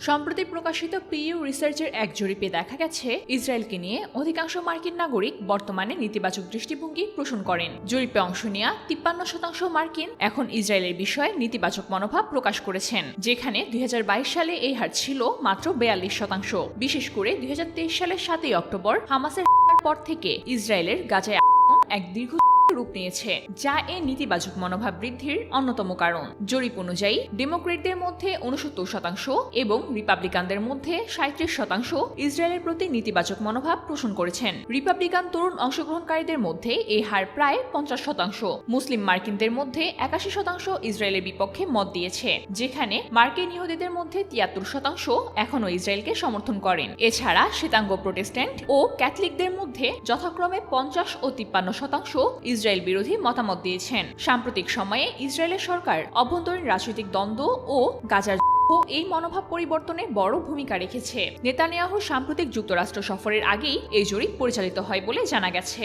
সম্প্রতি প্রকাশিত পিইউ রিসার্চের এক জরিপে দেখা গেছে, ইসরায়েলকে নিয়ে অধিকাংশ মার্কিন নাগরিক বর্তমানে নেতিবাচক দৃষ্টিভঙ্গি পোষণ করেন। জরিপে অংশ নেওয়া তিপ্পান্ন শতাংশ মার্কিন এখন ইসরায়েলের বিষয়ে নেতিবাচক মনোভাব প্রকাশ করেছেন, যেখানে দুই হাজার বাইশ সালে এই হার ছিল মাত্র বেয়াল্লিশ শতাংশ। বিশেষ করে দুই হাজার তেইশ সালের সাতই অক্টোবর হামাসের পর থেকে ইসরায়েলের গাজায় এক দীর্ঘ রূপ নিয়েছে, যা এ নেতিবাচক মনোভাব বৃদ্ধির অন্যতম কারণ। জরিপ অনুযায়ী, ডেমোক্রেটদের মধ্যে উনসত্তর শতাংশ এবং রিপাবলিকানদের মধ্যে সাঁত্রিশ শতাংশ ইসরায়েলের প্রতি নেতিবাচক মনোভাব পোষণ করেছেন। রিপাবলিকান তরুণ অংশগ্রহণকারীদের মধ্যে এই হার প্রায় পঞ্চাশ শতাংশ। মুসলিম মার্কিনদের মধ্যে একাশি শতাংশ ইসরায়েলের বিপক্ষে মত দিয়েছে, যেখানে মার্কিন ইহুদিদের মধ্যে তিয়াত্তর শতাংশ এখনও ইসরায়েলকে সমর্থন করেন। এছাড়া শ্বেতাঙ্গ প্রোটেস্ট্যান্ট ও ক্যাথলিকদের মধ্যে যথাক্রমে পঞ্চাশ ও তিপ্পান্ন শতাংশ ইসরায়েল বিরোধী মতামত দিয়েছেন। সাম্প্রতিক সময়ে ইসরায়েলের সরকার অভ্যন্তরীণ রাজনৈতিক দ্বন্দ্ব ও গাজার ও এই মনোভাব পরিবর্তনে বড় ভূমিকা রেখেছে। নেতানিয়াহ সাম্প্রতিক যুক্তরাষ্ট্র সফরের আগেই এই জরিপ পরিচালিত হয় বলে জানা গেছে।